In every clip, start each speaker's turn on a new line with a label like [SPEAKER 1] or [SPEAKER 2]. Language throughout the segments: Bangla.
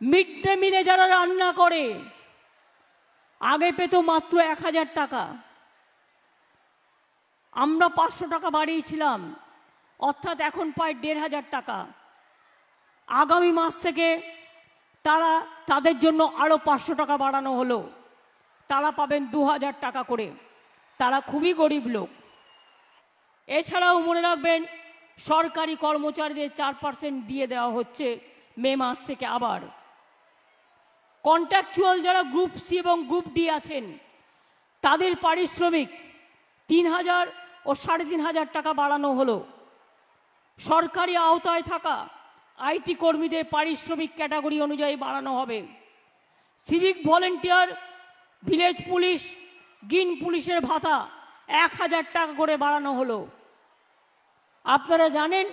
[SPEAKER 1] মিড ডে মিলে যারা রান্না করে, আগে পেত মাত্র এক হাজার টাকা। আমরা পাঁচশো টাকা বাড়িয়েছিলাম, অর্থাৎ এখন পায় দেড় হাজার টাকা। আগামী মাস থেকে তারা তাদের জন্য আরও পাঁচশো টাকা বাড়ানো হলো। তারা পাবেন দু হাজার টাকা করে। তারা খুবই গরিব লোক। এছাড়াও মনে রাখবেন, সরকারি কর্মচারীদের চার পার্সেন্ট দিয়ে দেওয়া হচ্ছে মে মাস থেকে আবার। কন্ট্রাকচুয়াল যারা গ্রুপ সি এবং গ্রুপ ডি আছেন, তাদের পারিশ্রমিক তিন হাজার ও সাড়ে তিন হাজার টাকা বাড়ানো হলো। সরকারি আওতায় থাকা আইটি কর্মীদের পারিশ্রমিক ক্যাটাগরি অনুযায়ী বাড়ানো হবে। Civic volunteer, village police green পুলিশের ভাতা এক হাজার টাকা করে বাড়ানো হলো। আপনারা জানেন,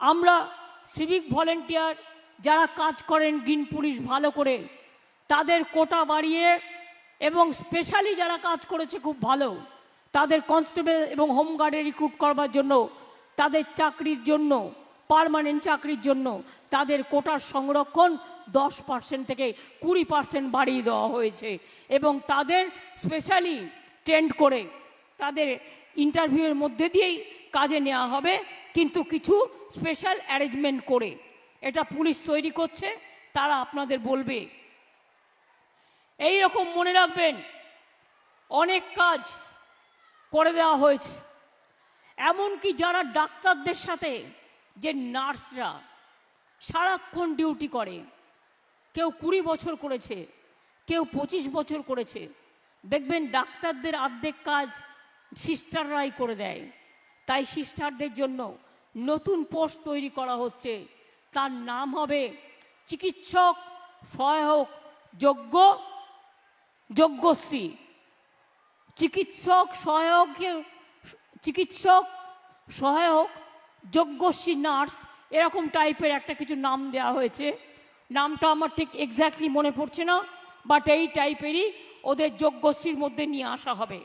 [SPEAKER 1] আমরা সিভিক ভলেন্টিয়ার যারা কাজ করেন গ্রিন পুলিশ ভালো করে তাদের কোটা বাড়িয়ে এবং স্পেশালি যারা কাজ করেছে খুব ভালো, তাদের কনস্টেবল এবং হোমগার্ডে রিক্রুট করবার জন্য, তাদের চাকরির জন্য পার্মানেন্ট চাকরির জন্য তাদের কোটার সংরক্ষণ দশ পার্সেন্ট থেকে কুড়ি পার্সেন্ট বাড়িয়ে দেওয়া হয়েছে এবং তাদের স্পেশালি ট্রেন্ড করে তাদের ইন্টারভিউয়ের মধ্যে দিয়েই কাজে নেওয়া হবে, কিন্তু কিছু স্পেশাল অ্যারেঞ্জমেন্ট করে। এটা পুলিশ তৈরি করছে, তারা আপনাদের বলবে। এই রকম মনে রাখবেন, অনেক কাজ করে দেওয়া হয়েছে। এমনকি যারা ডাক্তারদের সাথে, যে নার্সরা সারাক্ষণ ডিউটি করে, কেউ কুড়ি বছর করেছে, কেউ পঁচিশ বছর করেছে, দেখবেন ডাক্তারদের অর্ধেক কাজ সিস্টাররাই করে দেয়। তাই সিস্টারদের জন্য নতুন পোস্ট তৈরি করা হচ্ছে। তার নাম হবে চিকিৎসক সহায়ক যোগ্য যোগ্যশ্রী চিকিৎসক সহায়ক চিকিৎসক সহায়ক, যজ্ঞশ্রী নার্স, এরকম টাইপের একটা কিছু নাম দেওয়া হয়েছে। নামটা আমার ঠিক এক্স্যাক্টলি মনে পড়ছে না বাট এই টাইপেরই ওদের যজ্ঞশ্রীর মধ্যে নিয়ে আসা হবে।